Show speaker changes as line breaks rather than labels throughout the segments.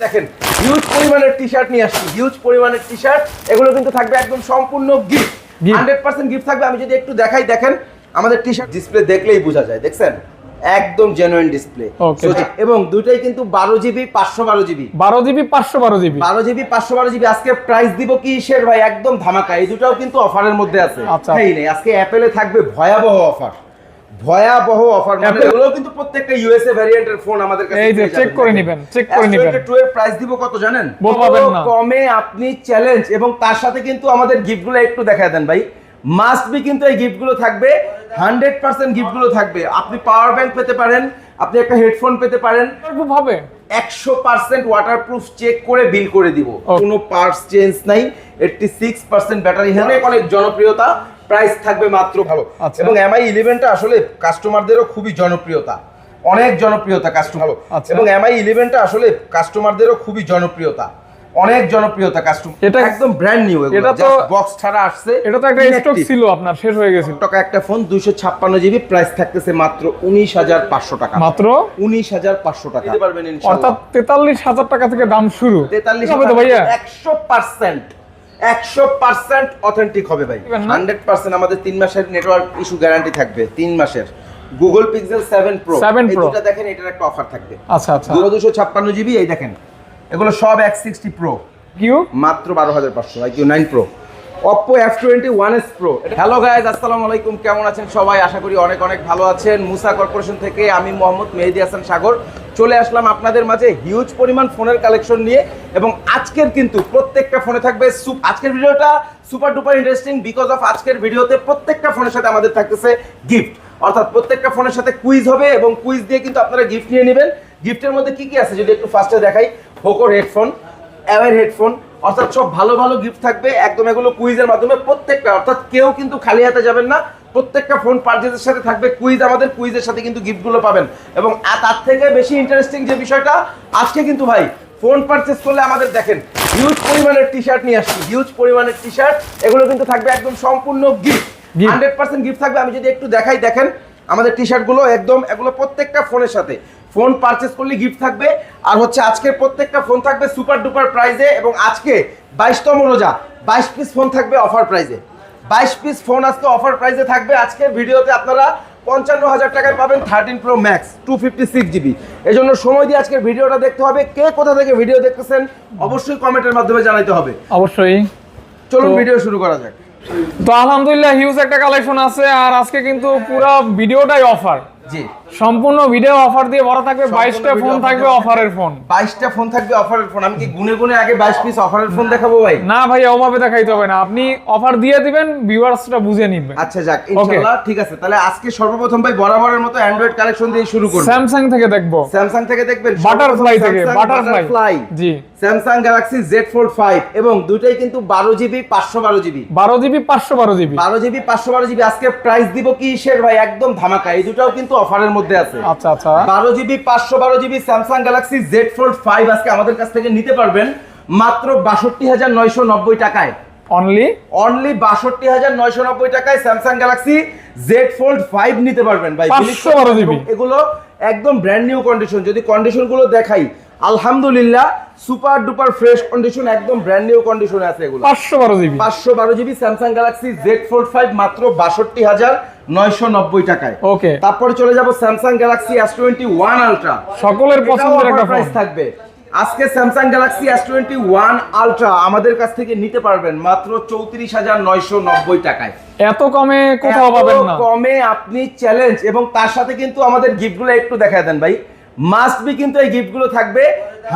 দেখেন হিউজ পরিমাণের T shirt নিয়ে আসছি হিউজ পরিমাণের টি শার্ট এগুলো কিন্তু থাকবে একদম সম্পূর্ণ গিফট হান্ড্রেড পার্সেন্ট গিফট থাকবে। আমি যদি একটু দেখাই দেখেন আমাদের টি শার্ট ডিসপ্লে দেখলেই বোঝা যায় দেখছেন? একদম জেনুইন ডিসপ্লে এবং দুইটাই কিন্তু বারো জিবি পাঁচশো বারো জিবি।
বারো জিবি পাঁচশো বারো জিবি।
বারো জিবি পাঁচশো বারো জিবি আজকে প্রাইস দিব কি শের ভাই? একদম ধামাকা। এই দুটাও কিন্তু অফারের মধ্যে আছে।
আচ্ছা।
নেই আজকে অ্যাপেলে থাকবে ভয়াবহ অফার ভয়াবহ অফার মানে এগুলো কিন্তু প্রত্যেকটা ইউএসএ ভ্যারিয়েন্টের ফোন আমাদের কাছে
এই যে,
যাবেন।
করে। নিবেন, check করে নিবেন।
S22 এর প্রাইস দিব কত জানেন
না।
কমে আপনি চ্যালেঞ্জ এবং তার সাথে কিন্তু আমাদের গিফটগুলো একটু দেখায় দেন ভাই মাস্ট বি কিন্তু এই গিফটগুলো থাকবে হান্ড্রেড পার্সেন্ট গিফটগুলো থাকবে আপনি পাওয়ার ব্যাংক পেতে পারেন আপনি একটা হেডফোন পেতে পারেন
হবে
একশো পার্সেন্ট ওয়াটারপ্রুফ চেক করে বিল করে দিব কোনো পার্টস চেঞ্জ নাই eighty six percent battery health অনেক জনপ্রিয়তা প্রাইস থাকবে মাত্র ভালো।
আচ্ছা।
এবং এমআই ইলেভেনটা আসলে কাস্টমারদেরও খুবই জনপ্রিয়তা। অনেক জনপ্রিয়তা কাস্টমার
আচ্ছা।
এবং এমআই ইলেভেনটা আসলে কাস্টমারদেরও খুবই জনপ্রিয়তা। অনেক জনপ্রিয়তা কাস্টমার
এটা-
একদম ব্র্যান্ড নিউ
এটা তো-
বক্স ছাড়া আসছে।
এটা তো একটা স্টক ছিল আপনার শেষ হয়ে গেছিল
টাকা একটা ফোন দুইশো ছাপ্পান্ন জিবি প্রাইস থাকতেছে মাত্র উনিশ হাজার পাঁচশো টাকা।
মাত্র?
উনিশ হাজার পাঁচশো টাকা। দিতে পারবেন ইনশাআল্লাহ।
অর্থাৎ তেতাল্লিশ হাজার টাকা থেকে দাম শুরু।
তেতাল্লিশ
হবে তো ভাইয়া?
একশো পার্সেন্ট অথেন্টিক হবে ভাই? হান্ড্রেড পার্সেন্ট আমাদের তিন মাসের নেটওয়ার্ক ইস্যু গ্যারান্টি থাকবে তিন মাসের। Google Pixel seven pro
7 Pro।
দেখেন এটার একটা অফার থাকবে।
আচ্ছা আচ্ছা।
দুশো দুশো ছাপ্পান্ন জিবি এই দেখেন। এগুলো সব এক সিক্সটি প্রো
কিউ?
মাত্র বারো হাজার পাঁচশো I Q nine pro Oppo F twenty one S pro hello guys আসসালামু আলাইকুম কেমন আছেন সবাই? আশা করি অনেক অনেক ভালো আছেন। মুসা কর্পোরেশন থেকে আমি মোহাম্মদ মেহেদি হাসান সাগর। চলে আসলাম আপনাদের মাঝে হিউজ পরিমাণ ফোনের কালেকশন নিয়ে এবং আজকের কিন্তু প্রত্যেকটা ফোনে থাকবে আজকের ভিডিওটা super duper interesting because of আজকের ভিডিওতে প্রত্যেকটা ফোনের সাথে আমাদের থাকতেছে গিফট অর্থাৎ প্রত্যেকটা ফোনের সাথে কুইজ হবে এবং কুইজ দিয়ে কিন্তু আপনারা গিফট নিয়ে নেবেন। গিফটের মধ্যে কি কি আছে যদি একটু ফার্স্টে দেখাই? হোকোর হেডফোন অ্যাওয়ার হেডফোন অর্থাৎ সব ভালো ভালো গিফট থাকবে। একদম এগুলো কুইজের মাধ্যমে প্রত্যেকটা, অর্থাৎ কেউ কিন্তু খালি হাতে যাবেন না। প্রত্যেকটা ফোন পারচেজের সাথে থাকবে কুইজ আমাদের কুইজের সাথে কিন্তু গিফটগুলো পাবেন। এবং তার থেকে বেশি ইন্টারেস্টিং যে বিষয়টা আজকে কিন্তু ভাই ফোন পারচেজ করলে আমাদের দেখেন হিউজ পরিমাণের টি শার্ট নিয়ে আসছি হিউজ পরিমাণের টি শার্ট এগুলো কিন্তু থাকবে একদম সম্পূর্ণ গিফট হান্ড্রেড পার্সেন্ট গিফট থাকবে। আমি যদি একটু দেখাই দেখেন আমাদের টি শার্টগুলো একদম এগুলো প্রত্যেকটা ফোনের সাথে। ফোন পারচেস করলে গিফট থাকবে। আর হচ্ছে আজকের প্রত্যেকটা ফোন থাকবে সুপার ডুপার প্রাইজে এবং আজকে বাইশতম রোজা বাইশ পিস ফোন থাকবে অফার প্রাইজে বাইশ পিস ফোন আজকে অফার প্রাইসে থাকবে। আজকে ভিডিওতে আপনারা পঞ্চান্ন হাজার টাকায় পাবেন thirteen pro max two fifty six GB এই জন্য সময় দিয়ে আজকের ভিডিওটা দেখতে হবে। কে কোথা থেকে ভিডিও দেখতেছেন অবশ্যই কমেন্টের মাধ্যমে জানাইতে হবে।
অবশ্যই।
চলুন ভিডিও শুরু করা যাক।
তো আলহামদুলিল্লাহ হিউজ একটা কালেকশন আছে। আর আজকে কিন্তু পুরো ভিডিওটাই অফার
জি।
সম্পূর্ণ ভিডিও অফার দিয়ে ভরা থাকবে
সম্পূর্ণ
বাইশটা
video
ফোন
offer
থাকবে অফারের ফোন
বাইশটা ফোন থাকবে অফারের ফোন আমি কি গুনে গুনে আগে বাইশ পিস অফারের ফোন দেখাবো ভাই?
না ভাই ওভাবে দেখাইতে হবে না। আপনি অফার দিয়ে দিবেন বুঝে
আচ্ছা যাক ইনশাআল্লাহ ঠিক আছে। তাহলে আজকে সর্বপ্রথম ভাই বরাবরের মতো অ্যান্ড্রয়েড কালেকশন দিয়ে শুরু করব।
স্যামসাং থেকে দেখব।
স্যামসাং থেকে দেখবেন
বাটারফ্লাই থেকে বাটারফ্লাই জি।
Samsung Galaxy Z Fold five এবং দুটোই কিন্তু বারো জিবি পাঁচশো বারো জিবি
বারো জিবি পাঁচশো বারো জিবি
বারো জিবি পাঁচশো বারো জিবি আজকে প্রাইস দিব কি শের ভাই? একদম ধামাকা। এই দুটাও কিন্তু অফারের মধ্যে আছে।
আচ্ছা আচ্ছা।
বারো জিবি পাঁচশো বারো GB Samsung Galaxy Z Fold five আজকে আমাদের কাছ থেকে নিতে পারবেন মাত্র বাষট্টি হাজার নয়শো নব্বই টাকায়।
অনলি
অনলি বাষট্টি হাজার নয়শো নব্বই টাকায় Samsung Galaxy Z Fold five নিতে পারবেন। ভাই
512 জিবি?
এগুলো একদম ব্র্যান্ড নিউ কন্ডিশন যদি কন্ডিশনগুলো দেখাই আলহামদুলিল্লাহ সুপার ডুপার ফ্রেশ কন্ডিশন একদম ব্র্যান্ড নিউ কন্ডিশনে আছে এগুলো।
পাঁচশো বারো জিবি
পাঁচশো বারো GB Samsung Galaxy Z Fold five মাত্র বাষট্টি হাজার নয়শো নব্বই টাকায়।
ওকে
তারপরে চলে যাব Samsung Galaxy S twenty one ultra
সকলের পছন্দের একটা
প্রাইস থাকবে। আজকে Samsung Galaxy S twenty one ultra আমাদের কাছ থেকে নিতে পারবেন মাত্র চৌত্রিশ হাজার নয়শো নব্বই টাকায়।
এত কমে কোথাও
এত
পাবেন না।
কমে আপনি চ্যালেঞ্জ এবং তার সাথে কিন্তু আমাদের গিফটগুলো একটু দেখায় দেন ভাই। মাস্ট বি কিন্তু এই গিফটগুলো থাকবে।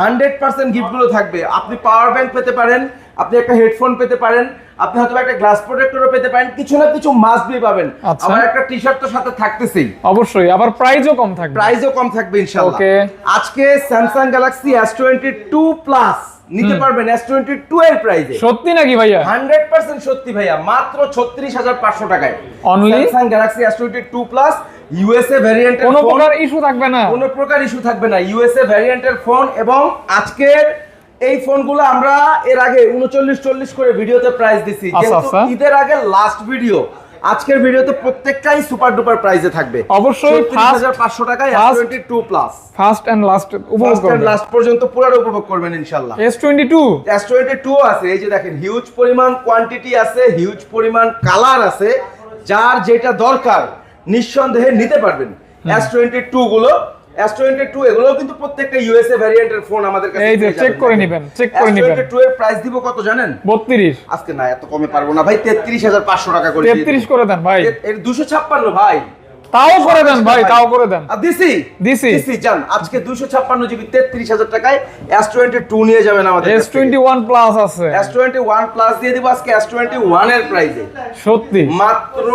হান্ড্রেড পার্সেন্ট গিফটগুলো থাকবে। আপনি পাওয়ার ব্যাংক পেতে পারেন আপনি একটা হেডফোন পেতে পারেন আপনি হয়তো একটা গ্লাস প্রোটেক্টরও পেতে পারেন কিছু না কিছু মাস্ট বি পাবেন।
আচ্ছা।
আমার একটা টি শার্ট তো সাথে থাকতেছেই।
অবশ্যই আবার প্রাইসও কম থাকবে।
প্রাইসও কম থাকবে ইনশাআল্লাহ।
Okay.
আজকে Samsung Galaxy S twenty two plus নিতে পারবেন এস টোয়েন্টি টু এর প্রাইসে
সত্যি নাকি ভাইয়া?
হান্ড্রেড পার্সেন্ট সত্যি ভাইয়া মাত্র ছত্রিশ হাজার পাঁচশো টাকায়।
Only?
Samsung Galaxy S twenty two plus USA ভ্যারিয়েন্টের
কোনো প্রকার ইস্যু থাকবে না।
কোনো প্রকার ইস্যু থাকবে না। ইউএসএ ভ্যারিয়েন্টের ফোন এবং আজকের এই ফোনগুলো আমরা এর আগে উনচল্লিশ চল্লিশ করে ভিডিওতে প্রাইস দিছি।
আচ্ছা, আচ্ছা।
ঈদের আগে লাস্ট ভিডিও আজকের ভিডিওতে প্রত্যেকটাই সুপার ডুপার প্রাইসে থাকবে।
অবশ্যই ফার্স্ট
হাজার পাঁচশো টাকায়
Fast-
twenty two plus
first and last উপভোগ করবেন।
লাস্ট পর্যন্ত পুরো উপভোগ করবেন
এস টোয়েন্টি টু
আছে। এই যে দেখেন হিউজ পরিমাণ কোয়ান্টিটি আছে হিউজ পরিমাণ কালার আছে যার যেটা দরকার নিঃসন্দেহে নিতে পারবেন। এস টোয়েন্টি টু গুলো এস টোয়েন্টি টু এগুলো কিন্তু প্রত্যেকটা ইউএসএ ভ্যারিয়েন্টের ফোন আমাদের কাছে
এই যে check করে নেবেন চেক করে নিবেন।
টু এর প্রাইস দিব কত জানেন?
বত্রিশ।
আজকে না এত কমে পারব না। ভাই তেত্রিশ হাজার পাঁচশো টাকা করে দিয়ে
তেত্রিশ
দিবো।
করে দেন ভাই।
এর- এর দুশো ছাপ্পান্ন ভাই।
তাও করে দেন ভাই তাও করে দেন।
দিছি
দিছি।
দিছি জান আজকে দুশো ছাপ্পান্ন জিবি তেত্রিশ হাজার টাকায় এস টোয়েন্টি টু নিয়ে যাবেন আমাদের
এস টোয়েন্টি ওয়ান প্লাস আছে।
এস টোয়েন্টি ওয়ান প্লাস দিয়ে দিব আজকে এস টোয়েন্টি ওয়ানের প্রাইসে
সত্যি।
মাত্র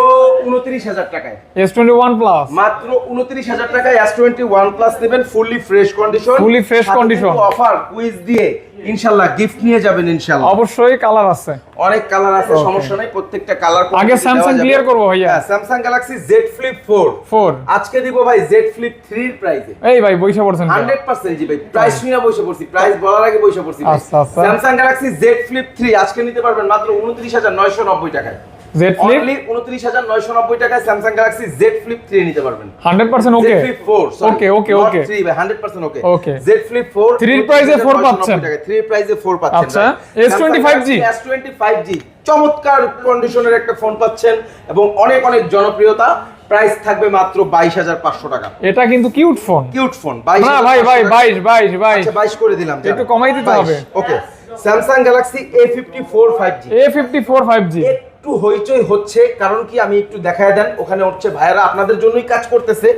উনত্রিশ হাজার টাকায়।
এস টোয়েন্টি ওয়ান প্লাস
মাত্র উনত্রিশ হাজার টাকায় এস টোয়েন্টি ওয়ান প্লাস নেবেন fully fresh condition
Fully fresh condition
offer quiz দিয়ে ইনশাল্লাহ গিফট নিয়ে যাবেন ইনশাল্লাহ
অবশ্যই কালার আছে।
অনেক কালার আছে সমস্যা নাই প্রত্যেকটা কালার
আগে স্যামসাং ক্লিয়ার করব ভাইয়া।
স্যামসাং গ্যালাক্সি Z Flip 4
4
আজকে দিব ভাই Z Flip 3 এর প্রাইসে
এই ভাই বইসা পড়ছেন ভাই।
হান্ড্রেড পার্সেন্ট জি ভাই প্রাইস নিয়ে বইসা পড়ছি প্রাইস বলার আগে বইসা পড়ছি
আচ্ছা, আচ্ছা।
স্যামসাং গ্যালাক্সি Z Flip 3 আজকে নিতে পারবেন মাত্র উনত্রিশ হাজার নয়শো নব্বই টাকায়।
জেড ফ্লিপ
অনলি উনত্রিশ হাজার নয়শো নব্বই টাকায় Samsung Galaxy Z Flip three নিতে পারবেন।
Hundred percent okay
Z Flip four
Okay, okay, okay.
Three ভাই hundred percent okay
Okay.
Z Flip four
Three র price এ four পাচ্ছেন।
থ্রি প্রাইসে ফোর পাচ্ছেন
আচ্ছা, S25G?
S twenty five G চমৎকার কন্ডিশনের একটা ফোন পাচ্ছেন এবং অনেক অনেক জনপ্রিয়তা। প্রাইস থাকবে মাত্র বাইশ হাজার পাঁচশো টাকা।
এটা কিন্তু কিউট ফোন
কিউট ফোন
না ভাই ভাই বাইশ বাইশ বাইশ।
আচ্ছা বাইশ করে দিলাম
একটু কমাই দিতে হবে।
Okay Samsung Galaxy A fifty four five G
A fifty four five G
একটু হইচই হচ্ছে, কারণ কি আমি একটু দেখায় দেন, ওখানে হচ্ছে ভাইয়ারা আপনাদের জন্যই কাজ করতেছে।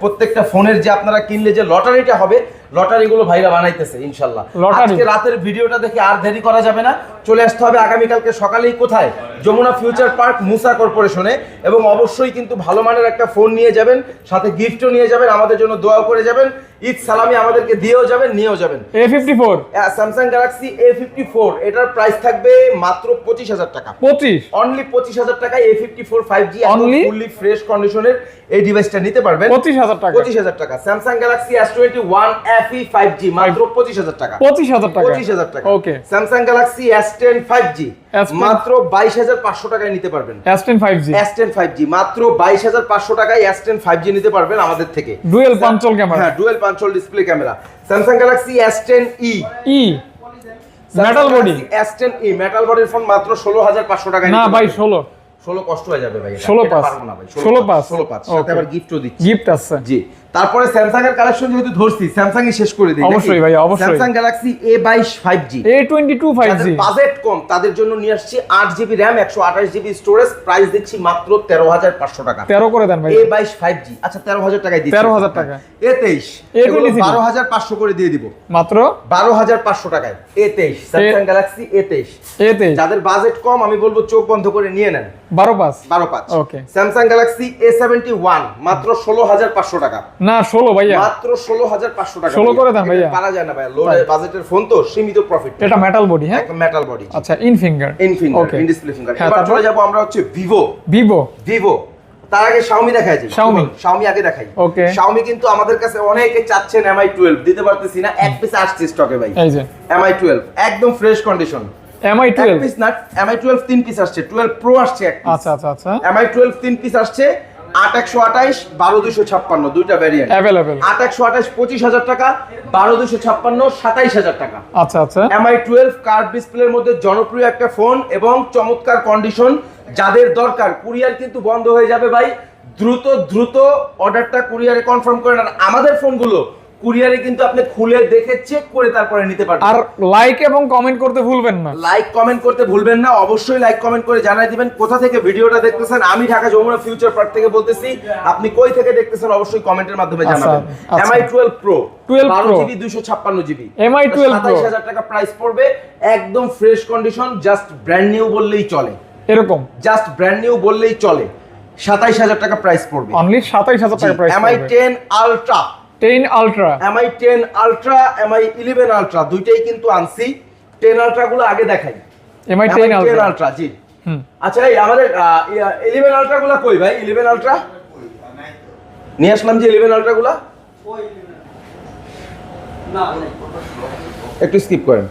প্রত্যেকটা ফোনের যে আপনারা কিনলে যে লটারিটা হবে লটারিগুলো ভাইরা বানাইতেছে ইনশাল্লাহ। আজকে রাতের ভিডিওটা দেখে আর দেরি করা যাবে না। চলে আসতে হবে আগামীকালকে সকালেই কোথায়? যমুনা ফিউচার পার্ক মুসা কর্পোরেশনে। এবং অবশ্যই কিন্তু ভালো মানের একটা ফোন নিয়ে যাবেন সাথে গিফটও নিয়ে যাবেন আমাদের জন্য দোয়া করে যাবেন। ঈদ সালামি আমাদেরকে দিয়েও যাবেন নিয়েও যাবেন।
A fifty four
Samsung Galaxy A fifty four এটার প্রাইস থাকবে মাত্র পঁচিশ হাজার টাকা।
পঁচিশ?
অনলি পঁচিশ হাজার টাকায় A fifty four five G
Only?
Fully fresh কন্ডিশনের এই ডিভাইসটা নিতে পারবেন।
পঁচিশ হাজার টাকা।
পঁচিশ হাজার টাকা। Samsung Galaxy S twenty one F E five মাত্র পঁচিশ হাজার টাকা।
পঁচিশ হাজার টাকা।
পঁচিশ হাজার টাকা।
Okay
Samsung Galaxy S ten five G
S10
মাত্র বাইশ হাজার পাঁচশো টাকায় নিতে পারবেন।
S ten five G
S ten five G মাত্র বাইশ হাজার পাঁচশো টাকায় এস টেন ফাইভ জি নিতে পারবেন আমাদের থেকে।
ডুয়েল পাঞ্চল ক্যামেরা
হ্যাঁ dual punch hole display camera Samsung Galaxy S ten E
E metal body
S ten E metal বডির ফোন মাত্র ষোলো হাজার পাঁচশো টাকায়
না ভাই। ষোলো।
ষোলো কষ্ট হয়ে যাবে ভাই এটা।
16
এটা
পাঁচ। 16 পাঁচ।
ষোলো পাঁচ। সাথে আবার গিফটও দিচ্ছি।
গিফট আছে।
জি। তারপরে স্যামসাং এর কালেকশন যেহেতু ধরছি স্যামসাং ই শেষ করে দিই
অবশ্যই ভাই, অবশ্যই।
স্যামসাং গ্যালাক্সি এ বাইশ five G
A twenty two five G
budget কম তাদের জন্য নিয়ে আসছি আট জিবি র্যাম একশো আঠাশ জিবি স্টোরেজ প্রাইস দিচ্ছি মাত্র তেরো হাজার পাঁচশো টাকা।
তেরো করে দেন ভাই।
এ বাইশ ফাইভ জি আচ্ছা তেরো হাজার টাকায় দিচ্ছি।
13,000 টাকা।
এ তেইশ
A23
বারো হাজার পাঁচশো করে দিয়ে দিব।
মাত্র?
বারো হাজার পাঁচশো টাকায়। এ তেইশ স্যামসাং গ্যালাক্সি এ তেইশ
এতে
যাদের বাজেট কম আমি বলব চোখ বন্ধ করে নিয়ে নেন।
বারো পাঁচ।
বারো পাঁচ।
Okay
Samsung Galaxy A seventy one মাত্র ষোলো হাজার পাঁচশো টাকা।
না ষোলো ভাইয়া।
মাত্র ষোলো হাজার পাঁচশো টাকা
16 করে দেন ভাইয়া।
পারা যায় না ভাইয়া। লো বাজেটের ফোন তো সীমিত প্রফিট
এটা মেটাল বডি হ্যাঁ?
মেটাল বডি
আচ্ছা in finger
in finger in display finger এবার চলে যাব আমরা হচ্ছে ভিভো
ভিভো
ভিভো তার আগে শাওমি দেখাই যাই
Xiaomi।
শাওমি আগে দেখাই।
Okay.
শাওমি কিন্তু আমাদের কাছে অনেকে চাচ্ছেন এমআই টুয়েলভ দিতে পারতেছি না এক পিস আসছে স্টকে ভাই।
এই যে।
এমআই টুয়েলভ একদম ফ্রেশ কন্ডিশন
এমআই
এক
টুয়েলভ
পিস না এমআই টুয়েলভ তিন পিস আসছে টুয়েলভ প্রো আসছে এক piece।
আচ্ছা আচ্ছা আচ্ছা।
এমআই টুয়েলভ তিন পিস আসছে আট একশো আঠাইশ বারো দুশো ছাপ্পান্ন দুইটা ভ্যারিয়েন্ট
অ্যাভেলেবেল
আট একশো আঠাইশ পঁচিশ হাজার টাকা বারো দুশো ছাপ্পান্ন সাতাইশ হাজার টাকা।
আচ্ছা আচ্ছা।
এমআই টুয়েলভ কার্ড ডিসপ্লের মধ্যে জনপ্রিয় একটা ফোন এবং চমৎকার কন্ডিশন যাদের দরকার। কুরিয়ার কিন্তু বন্ধ হয়ে যাবে ভাই। দ্রুত দ্রুত অর্ডারটা কুরিয়ারে কনফার্ম করেন। আর আমাদের ফোনগুলো কুরিয়ারে কিন্তু আপনি খুলে দেখে চেক করে তারপরে নিতে পারবেন।
আর লাইক এবং কমেন্ট করতে ভুলবেন না।
লাইক কমেন্ট করতে ভুলবেন না। অবশ্যই লাইক কমেন্ট করে জানাই দিবেন কোথা থেকে ভিডিওটা দেখতেছেন। আমি ঢাকা যমুনা ফিউচার পার্ক থেকে বলতেছি আপনি কই থেকে দেখতেছেন অবশ্যই কমেন্টের মাধ্যমে
আচ্ছা,
জানাবেন।
আচ্ছা।
এমআই টুয়েলভ প্রো
12
বারো
Pro।
জিবি দুশো ছাপ্পান্ন জিবি
MI 12 Pro।
সাতাইশ হাজার টাকা প্রাইস পড়বে একদম fresh condition just brand new বললেই চলে।
এরকম।
জাস্ট ব্র্যান্ড নিউ বললেই চলে। সাতাইশ হাজার টাকা প্রাইস পড়বে।
অনলি সাতাইশ হাজার টাকা price
Mi ten ultra
ten ultra.
Mi ten ultra Mi eleven ultra দুইটাই কিন্তু আনছি। টেন আলট্রা গুলো আগে দেখাই।
এমআই টেন আলট্রা
জি।
হুম।
আচ্ছা এই আমাদের ইলেভেন আলট্রা গুলা কই ভাই? ইলেভেন আলট্রা নিয়ে আসলাম যে ইলেভেন আলট্রা গুলা। একটু স্কিপ করেন।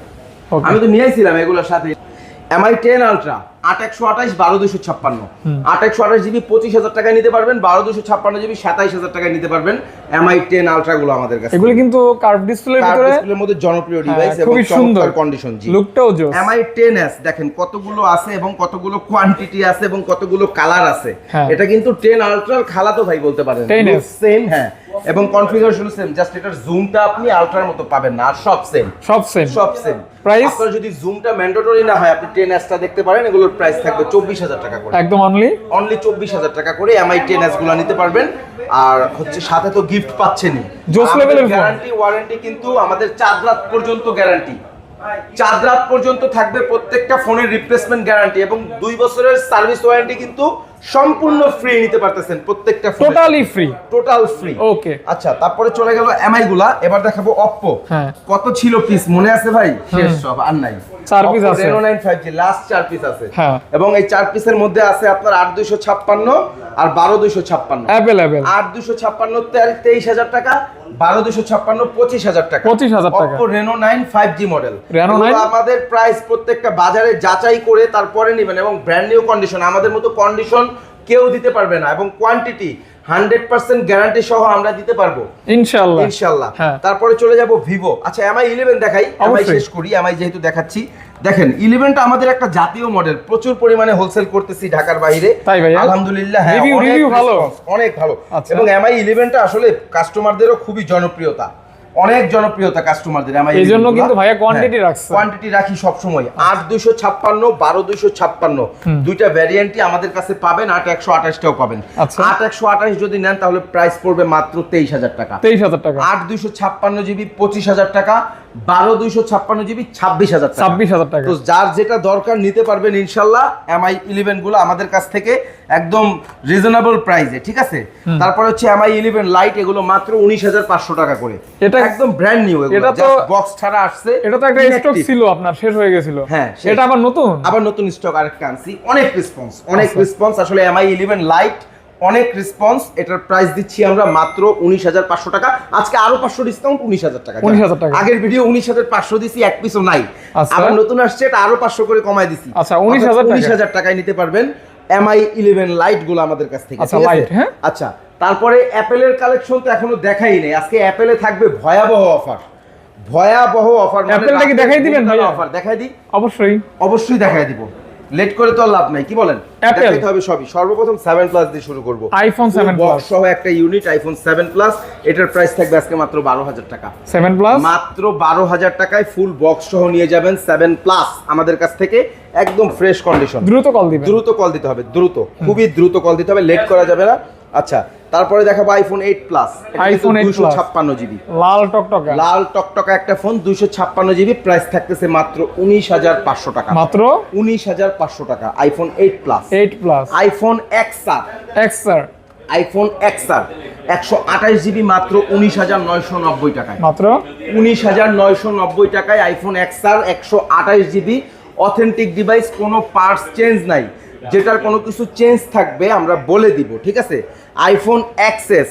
আমি তো নিয়ে আসছিলাম এগুলোর সাথে। এমআই টেন আলট্রা আট একশো আঠাইশ বারো দুশো ছাপ্পান্ন। আট একশো আঠাশ জিবি পঁচিশ হাজার টাকায় নিতে পারবেন বারো দুশো ছাপ্পান্ন জিবি সাতাইশ হাজার টাকায় নিতে পারবেন এমআই টেন আলট্রা গুলো আমাদের কাছে।
এগুলো কিন্তু কার্ভ ভিতরে
ডিসপ্লের মধ্যে জনপ্রিয়
হ্যাঁ,
ডিভাইস এবং
খুবই সুন্দর।
কন্ডিশন জি।
লুকটাও জোস।
এমআই টেন এস দেখেন কতগুলো আছে এবং কতগুলো কোয়ান্টিটি আছে এবং কতগুলো কালার আছে।
হ্যাঁ।
এটা কিন্তু টেন আলট্রার খালা তো ভাই বলতে পারেন।
10S
সেম হ্যাঁ। এবং কনফিগারেশন সেম জাস্ট এটার জুমটা আপনি আলট্রার মতো পাবেন না আর সব সেম
সব সেম
সব সেম
Price?
আপনার যদি জুমটা ম্যান্ডেটরি না হয় আপনি টেন এসটা দেখতে পারেন এগুলোর প্রাইস থাকবে চব্বিশ হাজার টাকা করে।
একদম অনলি
অনলি চব্বিশ হাজার টাকা করে এমআই টেন এসগুলো নিতে পারবেন। আর হচ্ছে সাথে তো গিফট পাচ্ছেনই।
জোস level-এর
গ্যারান্টি ওয়ারেন্টি কিন্তু আমাদের চার রাত পর্যন্ত গ্যারান্টি চার রাত পর্যন্ত থাকবে প্রত্যেকটা ফোনের রিপ্লেসমেন্ট গ্যারান্টি এবং দুই বছরের সার্ভিস ওয়ারেন্টি কিন্তু সম্পূর্ণ ফ্রি নিতে পারতেছেন প্রত্যেকটা
totally free
total free
okay
আচ্ছা তারপরে চলে গেল এমআই গুলা। এবার দেখাবো অপ্পো
হ্যাঁ।
কত ছিল পিস মনে আছে ভাই? শেষ সব আর নাই।
চার piece আছে।
Reno nine five G last চার পিস আছে।
হ্যাঁ।
এবং এই চার পিসের মধ্যে আছে আপনার আট দুইশো ছাপ্পান্ন আর বারো দুইশো ছাপ্পান্ন।
অ্যাভেলেবেল
আট দুশো ছাপ্পান্ন তেইশ হাজার টাকা বারো দুশো ছাপ্পান্ন পঁচিশ হাজার টাকা।
25,000 টাকা।
Oppo Reno nine five G model
9?
আমাদের প্রাইস প্রত্যেকটা বাজারে যাচাই করে তারপরে নেবেন এবং ব্র্যান্ড নিউ কন্ডিশন আমাদের মতো কন্ডিশন কেউ দিতে পারবে না এবং কোয়ান্টিটি হান্ড্রেড পার্সেন্ট গ্যারান্টি সহ আমরা দিতে পারব।
ইনশাআল্লাহ।
ইনশাল্লাহ
হ্যাঁ।
তারপরে চলে যাব ভিভো আচ্ছা এমআই ইলেভেন দেখাই? এমআই
অবশ্যই।
শেষ করি? এমআই যেহেতু দেখাচ্ছি? দেখেন ইলেভেনটা আমাদের একটা জাতীয় মডেল প্রচুর পরিমাণে হোলসেল করতেছি ঢাকার বাইরে। আলহামদুলিল্লাহ হ্যাঁ অনেক
ভালো?
অনেক ভালো।
আচ্ছা।
এবং এমআই ইলেভেনটা আসলে কাস্টমারদেরও খুবই জনপ্রিয়তা। অনেক জনপ্রিয়তা কাস্টমারদের এমআই
এই জন্য কিন্তু ভাইয়া quantity রাখছে।
কোয়ান্টিটি রাখি সব সময় আট দুইশো ছাপ্পান্ন বারো দুইশো ছাপ্পান্ন। দুইটা ভ্যারিয়েন্টই আমাদের কাছে পাবেন আট একশো আঠাশটাও পাবেন।
আচ্ছা।
আট একশো আঠাশ যদি নেন তাহলে প্রাইস পড়বে মাত্র তেইশ হাজার টাকা।
তেইশ হাজার টাকা।
আট দুইশো ছাপ্পান্ন জিবি পঁচিশ হাজার টাকা বারো দুইশো ছাপ্পান্ন জিবি ছাব্বিশ হাজার টাকা।
ছাব্বিশ হাজার টাকা।
তো যার যেটা দরকার নিতে পারবেন ইনশাল্লাহ এমআই ইলেভেনগুলো আমাদের কাছ থেকে একদম রিজনেবল প্রাইসে ঠিক আছে? তারপর হচ্ছে এমআই ইলেভেন লাইট এগুলো মাত্র উনিশ হাজার পাঁচশো টাকা করে।
এটা
একদম ব্র্যান্ড নিউ
এটা তো-
বক্স ছাড়া আসছে।
এটা তো একটা স্টক ছিল আপনার শেষ হয়ে গেছিল।
হ্যাঁ,
এটা আবার নতুন?
আবার নতুন স্টক আরেকটা আনছি। অনেক রেসপন্স অনেক
আচ্ছা।
রেসপন্স আসলে এমআই ইলেভেন লাইট অনেক রেসপন্স এটার প্রাইস দিচ্ছি আমরা মাত্র উনিশ হাজার পাঁচশো টাকা। আজকে আরও পাঁচশো ডিসকাউন্ট উনিশ হাজার টাকা
19,000 টাকা।
আগের ভিডিও উনিশ হাজার পাঁচশো দিছি এক পিসও নাই।
আচ্ছা।
আবার নতুন আসছে এটা আরও পাঁচশো করে কমায় দিছি।
আচ্ছা, 19,000 টাকা।
উনিশ হাজার টাকায় নিতে পারবেন। এমআই ইলেভেন লাইটগুলো আমাদের কাছ থেকে
আচ্ছা, লাইট হ্যাঁ?
আচ্ছা তারপরে অ্যাপেলের কালেকশন তো এখনও দেখাই নেই। আজকে অ্যাপেলে থাকবে ভয়াবহ অফার ভয়াবহ অফার
Apple-টা কি দেখাই দিবেন ভাই
অফার দেখাই দিই।
অবশ্যই।
অবশ্যই দেখাই দিব। লেট করে তো লাভ নাই। কি বলেন। দেখাইতে হবে সবই। সর্বপ্রথম 7 প্লাস দিয়ে শুরু করব।
আইফোন
7
প্লাস
সহ একটা ইউনিট আইফোন 7 প্লাস এটার প্রাইস থাকবে আজকে মাত্র 12000 টাকা।
7 প্লাস
মাত্র 12000 টাকায় ফুল বক্স সহ নিয়ে যাবেন 7 প্লাস আমাদের কাছ থেকে একদম ফ্রেশ কন্ডিশন
দ্রুত কল দিবেন।
দ্রুত কল দিতে হবে দ্রুত। খুবই দ্রুত কল দিতে হবে লেট করা যাবে না। আচ্ছা তারপরে দেখাবো আইফোন এইট প্লাস
আইফোন দুশো
ছাপ্পান্ন জিবি
লাল টকটকা।
লাল টকটকা একটা ফোন 256 জিবি প্রাইস থাকতেছে মাত্র 19500 টাকা।
মাত্র?
উনিশ হাজার পাঁচশো টাকা iPhone eight plus
eight plus
iPhone XR
X sir
iPhone XR একশো আঠাশ জিবি মাত্র উনিশ হাজার নয়শো নব্বই টাকায়।
মাত্র?
উনিশ হাজার নয়শো নব্বই টাকায় আইফোন এক্সআর একশো আঠাশ জিবি অথেন্টিক ডিভাইস কোনো পার্টস চেঞ্জ নাই। যেটার কোনো কিছু চেঞ্জ থাকবে আমরা বলে দিব, ঠিক আছে? আইফোন অ্যাক্সেস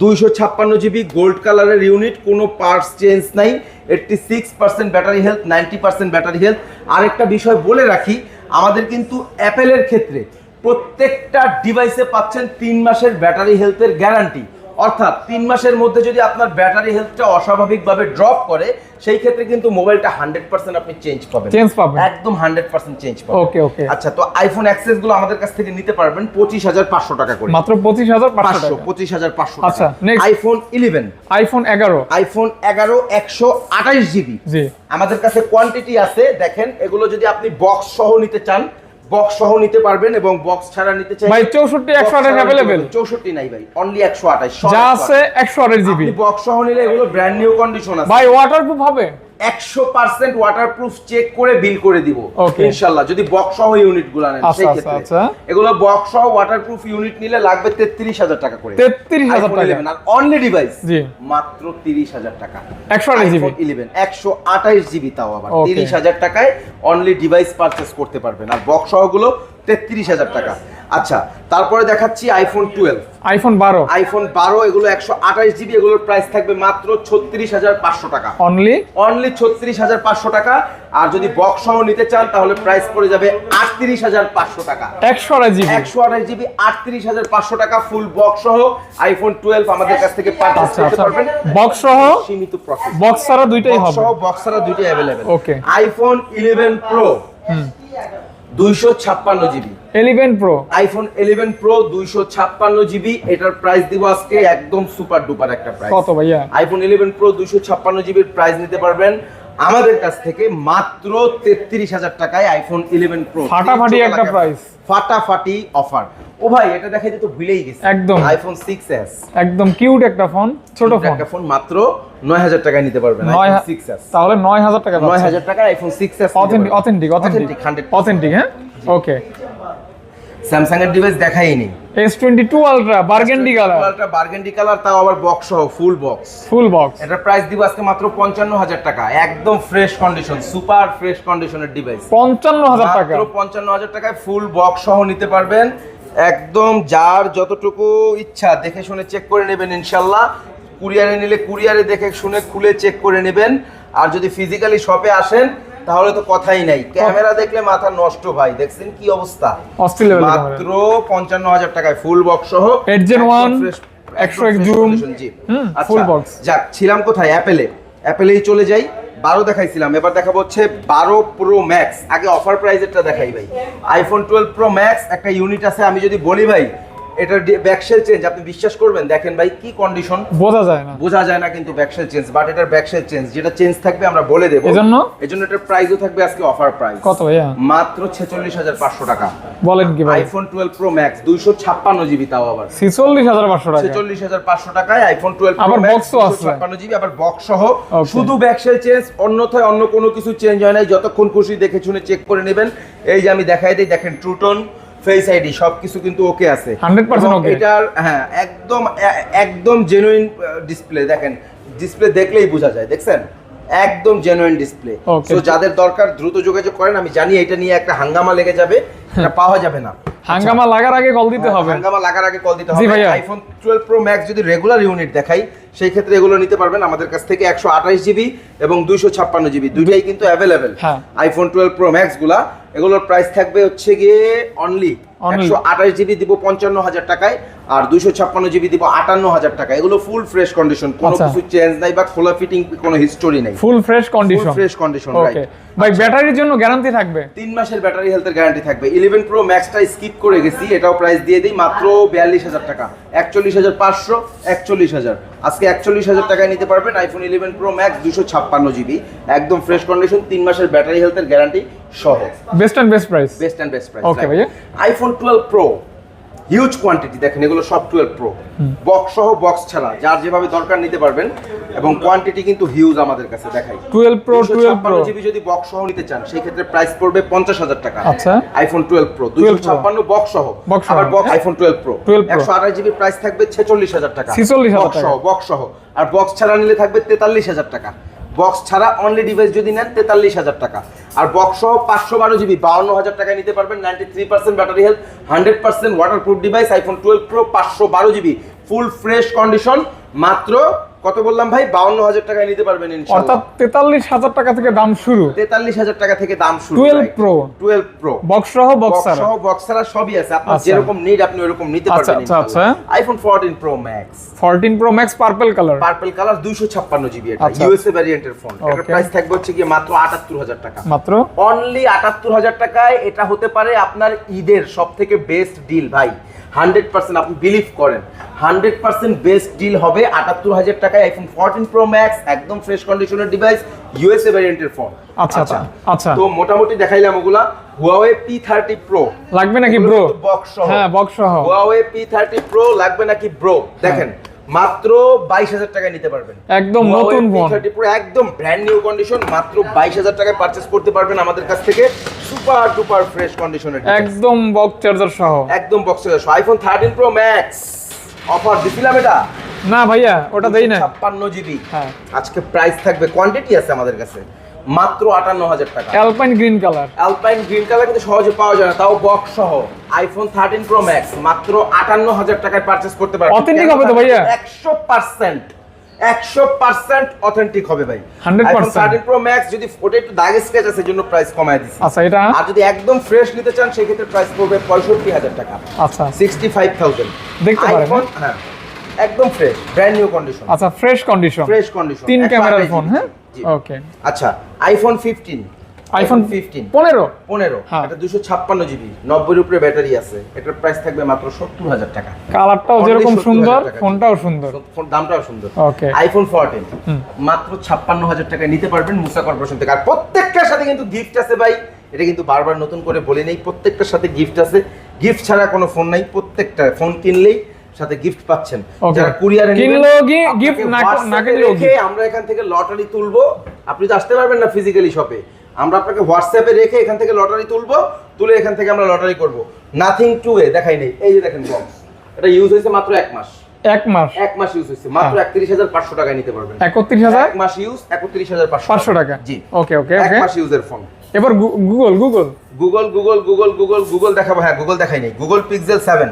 দুইশো ছাপ্পান্ন জিবি গোল্ড কালারের ইউনিট কোনো পার্টস চেঞ্জ নাই eighty six percent battery health ninety percent battery health আরেকটা বিষয় বলে রাখি, আমাদের কিন্তু অ্যাপেলের ক্ষেত্রে প্রত্যেকটা ডিভাইসে পাচ্ছেন তিন মাসের ব্যাটারি হেলথের গ্যারান্টি অর্থাৎ তিন মাসের মধ্যে যদি আপনার ব্যাটারি হেলথটা অস্বাভাবিকভাবে ড্রপ করে সেই ক্ষেত্রে কিন্তু মোবাইলটা হান্ড্রেড পার্সেন্ট আপনি চেঞ্জ পাবেন।
চেঞ্জ পাবেন।
একদম হান্ড্রেড পার্সেন্ট চেঞ্জ পাবেন।
ওকে ওকে
আচ্ছা তো আইফোন অ্যাক্সেসগুলো আমাদের কাছ থেকে নিতে পারবেন পঁচিশ হাজার পাঁচশো টাকা করে।
মাত্র পঁচিশ হাজার পাঁচশো
পাঁচশো হাজার পাঁচশো
আচ্ছা,
আইফোন ইলেভেন
আইফোন এগারো।
আইফোন এগারো একশো আঠাশ জিবি আমাদের কাছে কোয়ান্টিটি আছে দেখেন এগুলো যদি আপনি বক্স সহ নিতে চান বক্স সহ নিতে পারবেন এবং বক্স ছাড়া নিতে চাই
ভাই চৌষট্টি একশো अवेलेबल অ্যাভেলেবেল
চৌষট্টি নাই ভাই অনলি একশো আঠাশ
যা আছে একশো আঠাশ জিবি
বক্স সহ নিলে এগুলো ব্র্যান্ড নিউ কন্ডিশন আছে।
ভাই ওয়াটারপ্রুফ হবে।
একশো পার্সেন্ট ওয়াটারপ্রুফ চেক করে বিল করে দিব। ইনশাল্লাহ যদি বক্স সহ ইউনিটগুলো নেন সেই
আচ্ছা,
ক্ষেত্রে।
আচ্ছা।
এগুলো বক্স সহ ওয়াটারপ্রুফ ইউনিট নিলে লাগবে তেত্রিশ হাজার টাকা করে।
33,000 টাকা।
আর অনলি ডিভাইস মাত্র তিরিশ হাজার টাকা।
128 জিবি।
ইলেভেন একশো আঠাইশ জিবি তাও আবার। তিরিশ হাজার টাকায় অনলি ডিভাইস পারচেস করতে পারবেন। আর বক্স সহগুলো তেত্রিশ হাজার টাকা। আচ্ছা তারপরে দেখাচ্ছি আইফোন টুয়েলভ
আইফোন বারো।
আইফোন বারো এগুলো একশো আঠাশ জিবি এগুলোর প্রাইস থাকবে মাত্র ছত্রিশ হাজার পাঁচশো টাকা।
অনলি
অনলি ছত্রিশ হাজার পাঁচশো টাকা। আর যদি বক্স সহ নিতে চান তাহলে প্রাইস পড়ে যাবে আটত্রিশ হাজার পাঁচশো টাকা।
একশো আড়াই জিবি
একশো আঠাশ জিবি আটত্রিশ হাজার পাঁচশো টাকা ফুল বক্স সহ আইফোন টুয়েলভ আমাদের কাছ থেকে
আচ্ছা
করতে
আচ্ছা।
পারবেন।
বক্স সহ
সীমিত প্রসেস
বক্স ছাড়া দুইটাই হবে।
সহ বক্স ছাড়া দুইটাই available
okay
iPhone eleven pro দুইশো ছাপ্পান্ন GB.
Eleven pro
iPhone eleven pro দুইশো ছাপ্পান্ন জিবি এটার প্রাইস দিব আজকে একদম সুপার ডুপার একটা প্রাইস
কত ভাইয়া?
আইফোন ইলেভেন প্রো দুইশো ছাপ্পান্ন জিবির প্রাইস নিতে পারবেন। আমাদের কাছ থেকে মাত্র তেত্রিশ হাজার টাকায় আইফোন ইলেভেন প্রো
ফাটাফাটি একটা প্রাইস
ফাটাফাটি অফার ও ভাই এটা দেখা যেত ভুলেই গেছে।
একদম।
আইফোন সিক্স এস
একদম কিউট একটা ফোন ছোট ফোন
একটা ফোন মাত্র নয় হাজার টাকায় নিতে পারবেন সিক্স এস
তাহলে নয় হাজার টাকা
নয় হাজার টাকায় iPhone six S
authentic authentic authentic
Authentic, 100%
authentic হ্যাঁ? ওকে
স্যামসাং এর ডিভাইস দেখাইনি
S twenty two ultra burgundy colour
burgundy colour তাও আবার বক্স সহ ফুল বক্স
ফুল বক্স
এটা প্রাইস দিব আজকে মাত্র পঞ্চান্ন হাজার টাকা। একদম ফ্রেশ কন্ডিশন সুপার ফ্রেশ কন্ডিশনের ডিভাইস
পঞ্চান্ন হাজার টাকা।
মাত্র পঞ্চান্ন হাজার টাকায় ফুল বক্স সহ নিতে পারবেন। একদম যার যতটুকু ইচ্ছা দেখে শুনে চেক করে নেবেন ইনশাল্লাহ। কুরিয়ারে নিলে কুরিয়ারে দেখে শুনে খুলে চেক করে নেবেন। আর যদি ফিজিক্যালি শপে আসেন তাহলে তো কথাই নাই। ক্যামেরা দেখলে মাথা নষ্ট ভাই দেখছেন কি অবস্থা? মাত্র পঞ্চান্ন হাজার টাকায় ফুল বক্স সহ
8 Gen
একদম
1,
fresh-
100
একদম fresh
zoom,
condition, জি।
হুম,
আচ্ছা। যাক ছিলাম কোথায়? অ্যাপেলে অ্যাপেলেই চলে যাই। বারো দেখাইছিলাম এবার দেখাবো হচ্ছে বারো প্রো ম্যাক্স আগে অফার প্রাইজেরটা দেখাই ভাই। আইফোন টুয়েলভ প্রো ম্যাক্স একটা ইউনিট আছে আমি যদি বলি ভাই এটার ব্যাকসেল চেঞ্জ আপনি বিশ্বাস করবেন? দেখেন ভাই কি কন্ডিশন
বোঝা যায় না।
বোঝা যায় না কিন্তু ব্যাকসেল চেঞ্জ বাট এটার ব্যাকসেল চেঞ্জ যেটা চেঞ্জ থাকবে আমরা বলে দেবো।
এজন্য?
এজন্য এটার প্রাইসও থাকবে আজকে অফার প্রাইস
কত ভাইয়া?
মাত্র ছেচল্লিশ হাজার পাঁচশো টাকা।
বলেন কি ভাই?
আইফোন টুয়েলভ প্রো ম্যাক্স দুইশো ছাপ্পান্ন জিবি তাও আবার।
ছিচল্লিশ হাজার পাঁচশো টাকা।
ছেচল্লিশ হাজার পাঁচশো টাকায় আইফোন টুয়েলভ
আবার box-ও আছে।
ছাপ্পান্ন জিবি আবার বক্স সহ। শুধু ব্যাকসেল চেঞ্জ অন্যথায় অন্য কোনো কিছু চেঞ্জ হয় নাই। যতক্ষণ খুশি দেখে শুনে চেক করে নেবেন। এই যে আমি দেখাই দিই দেখেন ট্রুটন ফেস আইডি সবকিছু কিন্তু ওকে আছে।
100%
এবং এটার হ্যাঁ একদম একদম জেনুইন ডিসপ্লে দেখেন ডিসপ্লে দেখলেই বোঝা যায় দেখছেন? একদম জেনুইন ডিসপ্লে তো যাদের দরকার দ্রুত যোগাযোগ করেন আমি জানি এটা নিয়ে একটা হাঙ্গামা লেগে যাবে এটা পাওয়া যাবে না।
হাঙ্গামা লাগার আগে কল দিতে হবে।
হাঙ্গামা লাগার আগে কল দিতে হবে। আইফোন টুয়েলভ প্রো ম্যাক্স যদি রেগুলার ইউনিট দেখাই সেই ক্ষেত্রে এগুলো নিতে পারবেন। আমাদের কাছ থেকে একশো আঠাশ জিবি এবং দুইশো ছাপ্পান্ন জিবি দুইটাই কিন্তু অ্যাভেলেবেল
হ্যাঁ।
আইফোন টুয়েলভ প্রো ম্যাক্সগুলা এগুলোর প্রাইস থাকবে হচ্ছে গিয়ে অনলি। একশো আঠাশ জিবি দিব পঞ্চান্ন হাজার টাকায় আর দুইশো ছাপ্পান্ন জিবি দিব আটান্ন হাজার টাকা এগুলো ফুল ফ্রেশ কন্ডিশন কোনো
আচ্ছা।
কিছু চেঞ্জ নাই বা খোলা ফিটিং কোনো হিস্টোরি নেই।
Full fresh condition
fresh condition
okay ভাই ব্যাটারির জন্য গ্যারান্টি থাকবে?
তিন মাসের ব্যাটারি হেলথের গ্যারান্টি থাকবে। ইলেভেন প্রো ম্যাক্সটা স্কিপ করে গেছি এটাও প্রাইস দিয়ে দিই মাত্র বিয়াল্লিশ হাজার টাকা। একচল্লিশ হাজার পাঁচশো একচল্লিশ হাজার। আজকে একচল্লিশ হাজার টাকায় নিতে পারবেন আইফোন ইলেভেন প্রো ম্যাক্স দুশো ছাপ্পান্ন জিবি। একদম ফ্রেশ কন্ডিশন তিন মাসের ব্যাটারি হেলথের গ্যারান্টি সহ।
Best and best price
best and best price
ভাইয়া।
IPhone twelve pro huge quantity দেখেন এগুলো সব টুয়েলভ প্রো বক্স সহ বক্স ছাড়া যার যেভাবে দরকার নিতে পারবেন এবং কোয়ান্টিটি কিন্তু হিউজ আমাদের কাছে দেখাই।
Twelve pro twelve pro
GB যদি বক্স সহ নিতে চান সেই ক্ষেত্রে প্রাইস পড়বে পঞ্চাশ হাজার টাকা।
আচ্ছা।
আইফোন টুয়েলভ প্রো
12
দুইশো
Pro।
ছাপ্পান্ন বক্স সহ। আবার box iPhone twelve pro
12 Pro।
একশো আঠাশ জিবির প্রাইস থাকবে ছেচল্লিশ হাজার টাকা।
46,000
Box
টাকা।
সহ বক্স সহ। আর বক্স ছাড়া নিলে থাকবে তেতাল্লিশ হাজার টাকা। বক্স ছাড়া অনলি ডিভাইস যদি নেন তেতাল্লিশ হাজার টাকা। আর বক্স সহ পাঁচশো বারো জিবি বাউন্ন হাজার টাকায় নিতে পারবেন ninety three percent battery health hundred percent water proof device iPhone twelve pro পাঁচশো বারো জিবি ফুল ফ্রেশ কন্ডিশন মাত্র কত বললাম ভাই? বাউন্ন হাজার টাকায় নিতে পারবেন
অর্থাৎ তেতাল্লিশ হাজার টাকা থেকে দাম শুরু।
তেতাল্লিশ হাজার টাকা থেকে দাম শুরু
12 Pro।
Twelve pro.
বক্স সহ বক্স
সহ বক্স ছাড়া সবই আছে। আপনার
আচ্ছা।
যেরকম নিড আপনি ওরকম নিতে
আচ্ছা,
পারবেন
আচ্ছা, আচ্ছা।
IPhone 14 pro max
fourteen pro max purple colour
purple colour 256 GB এটা। ইউএসএ ভ্যারিয়েন্টের ফোন এটার. প্রাইস থাকবে হচ্ছে গিয়ে মাত্র 78000 টাকা।
মাত্র?
অনলি 78000 টাকায় এটা হতে পারে আপনার ঈদের সবথেকে বেস্ট ডিল ভাই। 100% আপনি বিলিভ করেন। 100% বেস্ট ডিল হবে 78000 টাকায় আইফোন 14 প্রো ম্যাক্স একদম ফ্রেশ কন্ডিশনের ডিভাইস ইউএসএ ভ্যারিয়েন্টের ফোন
আচ্ছা, আচ্ছা, আচ্ছা।
তো মোটামুটি দেখাইলাম ওগুলা। হুয়াওয়ে P30 Pro
লাগবে নাকি ব্রো
বক্স সহ।
হ্যাঁ বক্স সহ।
পি P30 Pro লাগবে নাকি ব্রো দেখেন মাত্র 22000 টাকায় নিতে পারবেন।
একদম নতুন ফোন
P30 একদম ব্র্যান্ড নিউ কন্ডিশন মাত্র 22000 টাকায় পারচেজ করতে পারবেন আমাদের কাছ থেকে। সুপার ডুপার ফ্রেশ কন্ডিশনের
একদম বক্স চার্জার সহ।
একদম বক্সে iPhone thirteen pro max offer দিছিলাম এটা?
না ভাইয়া ওটা দেই না
56 জিবি
হ্যাঁ।
আজকে প্রাইস থাকবে কোয়ান্টিটি আছে আমাদের কাছে। মাত্র আটান্ন হাজার টাকা।
Alpine green colour
alpine green colour কিন্তু সহজে পাওয়া যায় না তাও বক্স সহ। আইফোন থার্টিন প্রো ম্যাক্স মাত্র আটান্ন হাজার টাকায় পারচেস করতে পারবেন।
Authentic হবে তো ভাইয়া?
একশো পার্সেন্ট একশো পার্সেন্ট অথেন্টিক হবে ভাই।
100%
থার্টিন প্রো ম্যাক্স যদি ওটা একটু দাগ স্কেচ আছে জন্য প্রাইস কমায় দিচ্ছি
আচ্ছা এটা?
আর যদি একদম ফ্রেশ নিতে চান সেক্ষেত্রে প্রাইস পড়বে পঁয়ষট্টি হাজার টাকা।
আচ্ছা।
সিক্সটি ফাইভ থাউজেন্ড
দেখতে পারেন,
হ্যাঁ একদম ফ্রেশ ব্র্যান্ড নিউ কন্ডিশন
আচ্ছা ফ্রেশ কন্ডিশন
ফ্রেশ কন্ডিশন
তিন ক্যামেরার ফোন হ্যাঁ? ওকে
আচ্ছা আইফোন ফিফটিন
আইফোন
ফিফটিন
পনেরো?
পনেরো।
হ্যাঁ।
এটা দুশো ছাপ্পান্ন জিবি। উপরে ব্যাটারি আছে। এটার প্রাইস থাকবে মাত্র সত্তর হাজার টাকা।
কালারটাও যেরকম সুন্দর ফোনটাও সুন্দর।
দামটাও সুন্দর।
Okay.
আইফোন ফোরটিন মাত্র ছাপ্পান্ন হাজার টাকায় নিতে পারবেন মুসা কর্পোরেশন থেকে। আর প্রত্যেকটার সাথে কিন্তু গিফট আছে ভাই। এটা কিন্তু বারবার নতুন করে বলে নেই। প্রত্যেকটার সাথে গিফট আছে। গিফট ছাড়া কোনো ফোন নাই। প্রত্যেকটা ফোন কিনলেই সাথে গিফট পাচ্ছেন। যারা কুরিয়ারে
কিনলেও gift, না- না কিনলেও
আমরা এখান থেকে লটারি তুলবো। আপনি তো আসতে পারবেন না ফিজিক্যালি শপে আমরা আপনাকে হোয়াটসঅ্যাপে রেখে এখান থেকে লটারি তুলবো তুলে এখান থেকে আমরা লটারি করব। নাথিং টু এ দেখাই নেই। এই যে দেখেন বক্স এটা ইউজ হয়েছে মাত্র এক মাস।
এক মাস।
এক মাস ইউজ হয়েছে। মাত্র
হ্যাঁ।
একত্রিশ হাজার পাঁচশো টাকায় নিতে পারবেন।
একত্রিশ হাজার?
এক মাস ইউজ একত্রিশ হাজার
পাঁচশো টাকা।
জি।
ওকে ওকে
এক মাস ইউজের ফোন
এবার Google Google
Google Google Google Google Google দেখাবো। হ্যাঁ গুগল দেখাই নেই। গুগল পিক্সেল সেভেন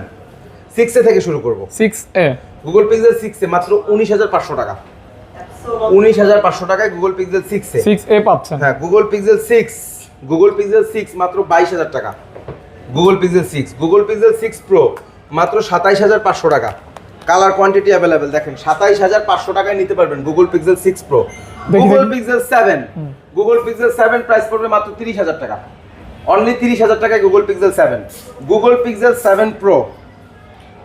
সিক্সে থেকে শুরু করব
সিক্স এ
গুগল পিক্সেল সিক্সে মাত্র উনিশ হাজার পাঁচশো টাকা উনিশ হাজার পাঁচশো টাকায় গুগল পিক্সেল সিক্সে
সিক্স এ পাচ্ছেন
হ্যাঁ Google pixel six Google pixel six মাত্র বাইশ হাজার টাকা Google pixel six Google pixel six pro মাত্র সাতাইশ হাজার পাঁচশো টাকা কালার কোয়ান্টিটি অ্যাভেলেবেল দেখেন সাতাইশ হাজার পাঁচশো টাকায় নিতে পারবেন Google pixel six pro Google pixel seven Google pixel seven price পড়বে মাত্র তিরিশ হাজার টাকা অনলি তিরিশ হাজার টাকায় Google pixel seven Google pixel seven pro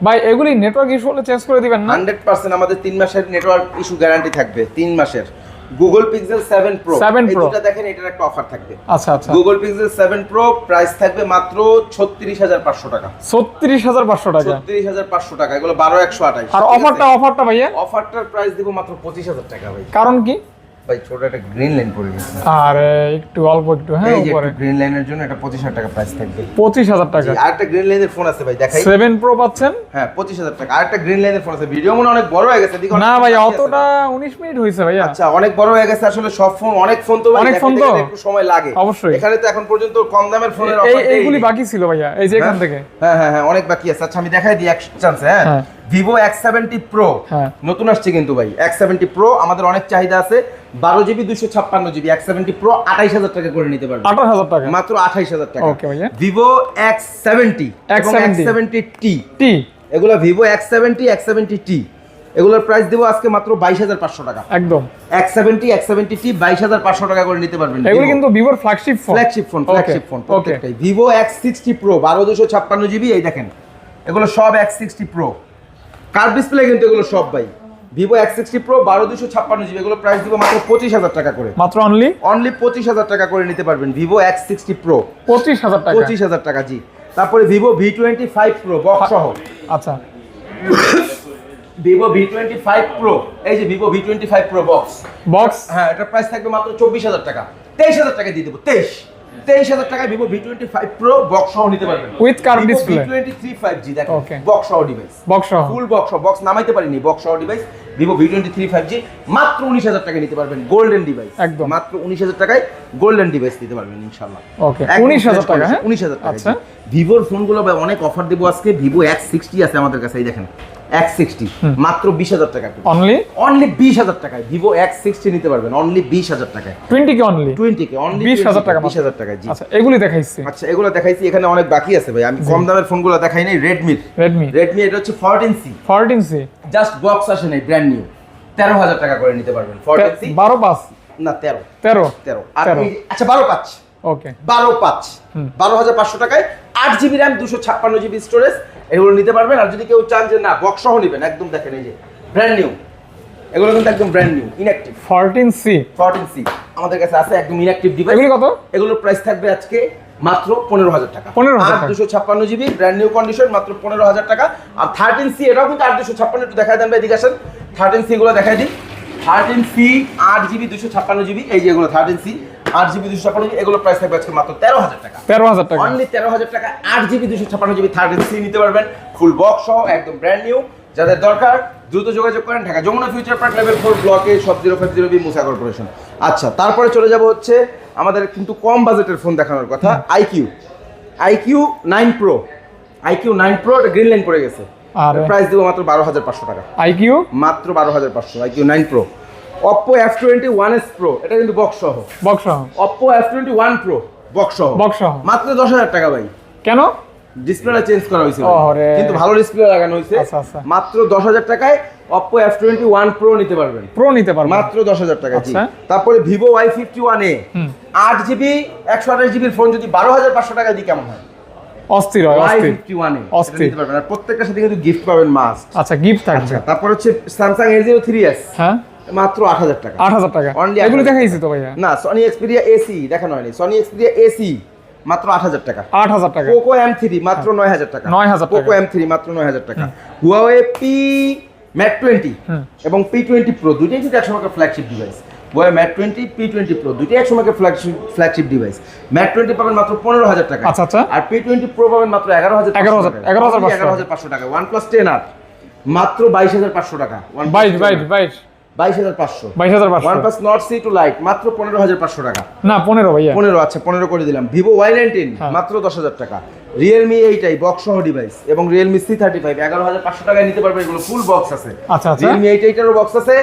ভাই এগুলি নেটওয়ার্ক ইস্যু হলে চেঞ্জ করে দিবেন না।
হান্ড্রেড পার্সেন্ট আমাদের তিন মাসের নেটওয়ার্ক ইস্যু গ্যারান্টি থাকবে তিন মাসের। গুগল পিক্সেল সেভেন প্রো
7
এই। দুটা দেখেন এটার একটা অফার থাকবে।
আচ্ছা আচ্ছা।
Google pixel seven pro price থাকবে মাত্র ছত্রিশ হাজার পাঁচশো টাকা।
ছত্রিশ হাজার পাঁচশো টাকা।
ছত্রিশ হাজার পাঁচশো টাকা এগুলো বারো একশো আঠাশ।
আর অফারটা অফারটা ভাইয়া?
অফারটার প্রাইস দিব মাত্র পঁচিশ হাজার টাকা ভাই।
কারণ কি?
ভাই ছোট একটা গ্রিন লাইন পড়ে গেছে।
আর একটু অল্প একটু হ্যাঁ
এই যে
উপরে।
গ্রিন লাইনের জন্য এটা পঁচিশ হাজার টাকা প্রাইস থাকবে।
পঁচিশ হাজার টাকা।
জি, আরেকটা গ্রিন লাইনের ফোন আছে ভাই দেখাই।
সেভেন প্রো পাচ্ছেন?
হ্যাঁ পঁচিশ হাজার টাকা। আরেকটা গ্রিন লাইনের ফোন আছে। ভিডিও মনে অনেক বড় হয়ে গেছে অনেক
না ভাই অতটা উনিশ মিনিট হয়েছে ভাইয়া।
আচ্ছা অনেক বড় হয়ে গেছে আসলে সব ফোন অনেক ফোন তো ভাই
অনেক ফোন তো।
একটু সময় লাগে।
অবশ্যই।
এখানে তো এখন পর্যন্ত কম দামের ফোনের অফার
এইগুলি বাকি ছিল ভাইয়া এই যে এখান থেকে।
হ্যাঁ হ্যাঁ হ্যাঁ অনেক বাকি আছে। আচ্ছা আমি দেখাই দিই এক চান্সে হ্যাঁ?
হ্যাঁ।
Vivo X seventy pro. নতুন আসছে কিন্তু ভাই এক্স সেভেন্টি প্রো আমাদের অনেক চাহিদা আছে। বারো জিবি দুশো ছাপ্পান্ন জিবি এক্স সেভেন্টি প্রো আঠাইশ হাজার টাকা করে নিতে পারবেন
আঠাশ হাজার টাকা।
মাত্র আঠাইশ হাজার টাকা। Vivo X seventy X
X70
seventy T
T
এগুলো Vivo X seventy X seventy T এগুলোর প্রাইস দেবো আজকে মাত্র বাইশ হাজার পাঁচশো টাকা।
একদম।
X seventy X seventy T বাইশ হাজার পাঁচশো টাকা করে নিতে পারবেন
এগুলি। কিন্তু ভিভোর flagship phone
flagship phone flagship phone প্রত্যেকটাই। ভিভো এক্স সিক্সটি প্রো বারো দুশো ছাপ্পান্ন জিবি এই দেখেন। এগুলো সব এক্স সিক্সটি প্রো কার ডিসপ্লে কিন্তু এগুলো সব ভাই। ভিভো এক্স সিক্সটি প্রো বারো দুশো ছাপ্পান্ন জিবি এগুলো প্রাইস দিব মাত্র পঁচিশ হাজার টাকা করে।
মাত্র অনলি
অনলি পঁচিশ হাজার টাকা করে নিতে পারবেন ভিভো এক্স সিক্সটি প্রো
পঁচিশ হাজার টাকা?
পঁচিশ হাজার টাকা জি। তারপরে Vivo V twenty five pro box সহ।
আচ্ছা।
Vivo V twenty five pro এই যে Vivo V twenty five pro box
box
হ্যাঁ এটার প্রাইস থাকবে মাত্র চব্বিশ হাজার টাকা। তেইশ হাজার টাকা দিয়ে দেবো তেইশ। তেইশ হাজার টাকায় Vivo V twenty five pro box সহ নিতে পারবেন
With curved display.
V twenty three five G দেখো বক্স সহ ডিভাইস
বক্স সহ
ফুল বক্স সহ বক্স নামাইতে পারিনি বক্স সহ device Vivo V twenty three five G মাত্র উনিশ হাজার টাকা নিতে পারবেন গোল্ডেন ডিভাইস
একদম।
মাত্র উনিশ হাজার টাকায় গোল্ডেন ডিভাইস নিতে পারবেন ইনশাল্লাহ
Okay, 19,000 টাকা, হ্যাঁ?
উনিশ হাজার টাকা
আচ্ছা।
ভিভোর ফোনগুলো ভাই অনেক অফার দেবো আজকে ভিভো এক্স সিক্সটি আছে আমাদের কাছে এই দেখেন এক্স সিক্সটি মাত্র বিশ হাজার টাকা
অনলি
অনলি বিশ হাজার টাকায়। ভিভো এক্স সিক্সটি নিতে পারবেন অনলি বিশ হাজার টাকায়।
টোয়েন্টি কি অনলি
টোয়েন্টি কে অনলি
20,000 টাকা
বিশ হাজার টাকায় জি।
আচ্ছা এগুলি দেখাইছি।
আচ্ছা এগুলো দেখাইছি এখানে অনেক বাকি আছে ভাই। আমি কম দামের ফোনগুলো দেখাই নাই রেডমির
রেডমি
রেডমি এটা হচ্ছে fourteen C
fourteen C
just box আসে নাই ব্র্যান্ড নিউ তেরো হাজার টাকা করে নিতে পারবেন ফোরটিন সি
বারো পাঁচ?
না তেরো।
তেরো।
তেরো। আর আচ্ছা বারো পাঁচ।
ওকে
বারো পাঁচ। বারো হাজার পাঁচশো টাকায় আট জিবি র্যাম দুশো ছাপ্পান্ন জিবি স্টোরেজ এগুলো নিতে পারবেন। আর যদি কেউ চান যে না বক্স সহ নেবেন একদম দেখেন এই যে ব্র্যান্ড নিউ এগুলো কিন্তু একদম brand new inactive
fourteen C
fourteen C আমাদের কাছে আছে একদম ইনঅ্যাক্টিভ ডিভাইস
এগুলি কত?
এগুলোর প্রাইস থাকবে আজকে মাত্র পনেরো হাজার টাকা।
15,000
আট
টাকা।
দুশো ছাপ্পান্ন জিবি ব্র্যান্ড নিউ কন্ডিশন মাত্র পনেরো হাজার টাকা। আর থার্টিন সি এটাও কিন্তু আট দুশো ছাপ্পান্ন একটু দেখাই দেন ভাই এদিকে আসেন। থার্টিন সি গুলো দেখাই দিই। থার্টিন সি আট জিবি দুশো ছাপ্পান্ন জিবি এই যে এগুলো থার্টিন সি আট জিবি দুশো ছাপ্পান্ন জিবি এগুলো প্রাইস থাকবে আজকে মাত্র তেরো হাজার টাকা।
তেরো হাজার টাকা।
অনলি তেরো হাজার টাকা আট জিবি দুশো ছাপ্পান্ন জিবি থার্টিন সি নিতে পারবেন ফুল বক্স সহ একদম ব্র্যান্ড নিউ যাদের দরকার দ্রুত যোগাযোগ করেন Dhaka Jamuna future park level four ব্লকে সব zero five zero B Musa corporation আচ্ছা তারপরে চলে যাব হচ্ছে আমাদের কিন্তু কম বাজেটের ফোন দেখানোর কথা iQOO iQOO nine pro iQOO nine pro এটা গ্রিন লাইন পড়ে গেছে।
আর।
প্রাইস দেবো মাত্র বারো হাজার পাঁচশো টাকা।
আইকিউ
মাত্র বারো হাজার পাঁচশো iQOO nine pro twenty one pro এটা কিন্তু বক্স সহ।
Box
F twenty one pro box সহ।
বক্স সহ।
মাত্র দশ হাজার টাকা ভাই।
কেন?
ডিসপ্লেটা চেঞ্জ করা হয়েছে
ও
কিন্তু ভালো ডিসপ্লে লাগানো হয়েছে।
আচ্ছা, আচ্ছা।
মাত্র দশ হাজার টাকায় Oppo F twenty one pro নিতে পারবেন।
প্রো নিতে পারব
মাত্র দশ হাজার টাকা জি।
আচ্ছা।
তারপরে জিবি একশো আঠাশ জিবির ফোন যদি বারো হাজার পাঁচশো টাকা দিয়ে কেমন হয়?
অস্থির হয় অস্থির। অস্থির।
নিতে পারবেন। আর প্রত্যেকটার সাথে কিন্তু গিফট পাবেন মাস্ট
আচ্ছা গিফট থাকবে।
তারপর হচ্ছে থ্রি এস
হ্যাঁ।
মাত্র আট হাজার টাকা।
আট হাজার টাকা?
Only
এগুলো
8,000
দেখাইছি তো ভাইয়া।
না সনি এক্সপিরিয়া এসি দেখানো হয়নি সনি এক্সপিরিয়া এসি মাত্র আট হাজার টাকা।
আট হাজার টাকা।
পোকো এম থ্রি মাত্র নয় হাজার টাকা।
9,000 টাকা।
পোকো এম থ্রি মাত্র নয় হাজার টাকা। Huawei P Mate twenty. এবং পি টোয়েন্টি প্রো দুইটাই কিন্তু একশো টাকা flagship device Huawei Mate twenty P twenty pro দুইটাই একশো টাকা flagship flagship device Mate twenty পাবেন মাত্র পনেরো হাজার টাকা।
আচ্ছা, আচ্ছা।
আর পি টোয়েন্টি প্রো পাবেন মাত্র এগারো হাজার
11,000 11,500
এগারো হাজার পাঁচশো টাকা। ওয়ান প্লাস টেন আর মাত্র বাইশ হাজার পাঁচশো টাকা।
বাইশ বাইশ বাইশ।
মাত্র পনেরো হাজার পাঁচশো টাকা।
না পনেরো ভাইয়া।
পনেরো আচ্ছা পনেরো করে দিলাম। ভিভো ওয়াই নাইনটিন
হ্যাঁ।
মাত্র দশ হাজার টাকা। রিয়েলমি এইটাই বক্স সহ ডিভাইস এবং রিয়েলমি সি থার্টি ফাইভ এগারো হাজার পাঁচশো টাকায় নিতে পারবেন এগুলো ফুল বক্স আছে।
আচ্ছা, আচ্ছা।
রিয়েলমি এইট এইটারও বক্স আছে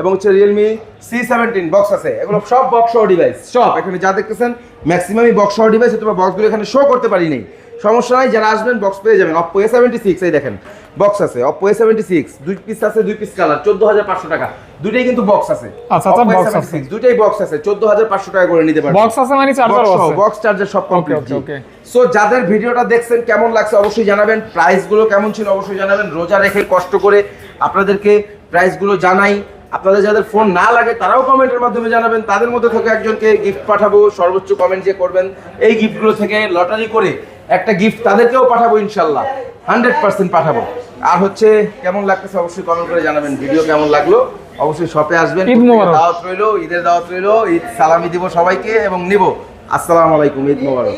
এবং হচ্ছে রিয়েলমি সি সেভেন্টিন বক্স আছে। এগুলো সব বক্স সহ ডিভাইস সব। এখানে যা দেখতেছেন ম্যাক্সিমামই বক্স সহ ডিভাইস অথবা বক্সগুলো এখানে শো করতে পারি নাই। সমস্যা নাই যারা আসবেন বক্স পেয়ে যাবেন। অপ্পো এ সেভেন্টি সিক্স এই দেখেন। বক্স আছে। সেভেন্টি সিক্স দুই পিস আছে দুই পিস কালার চোদ্দ হাজার পাঁচশো টাকা। দুইটাই কিন্তু বক্স আছে।
আচ্ছা, আচ্ছা,
Oppo A76
আছে।
দুইটাই বক্স আছে চোদ্দ হাজার পাঁচশো টাকা করে নিতে পারবেন।
বক্স আছে মানে চার্জার আছে।
বক্স চার্জার সব কমপ্লিট
okay, okay.
সো যাদের ভিডিওটা দেখছেন কেমন লাগছে অবশ্যই জানাবেন। প্রাইসগুলো কেমন ছিল অবশ্যই জানাবেন। রোজা রেখে কষ্ট করে আপনাদেরকে প্রাইসগুলো জানাই। আপনাদের যাদের ফোন না লাগে তারাও কমেন্টের মাধ্যমে জানাবেন। তাদের মধ্যে থেকে একজনকে গিফট পাঠাবো। সর্বোচ্চ কমেন্ট যে করবেন এই গিফটগুলো থেকে লটারি করে একটা গিফট তাদেরকেও পাঠাবো ইনশাল্লাহ। হান্ড্রেড পার্সেন্ট পাঠাবো। আর হচ্ছে কেমন লাগতেছে অবশ্যই কমেন্ট করে জানাবেন। ভিডিও কেমন লাগল? অবশ্যই শপে আসবেন। দাওয়াত রইল ঈদের দাওয়াত রইল। ঈদ সালামি দিব সবাইকে এবং নিব। আসসালামু আলাইকুম ঈদ মোবারক।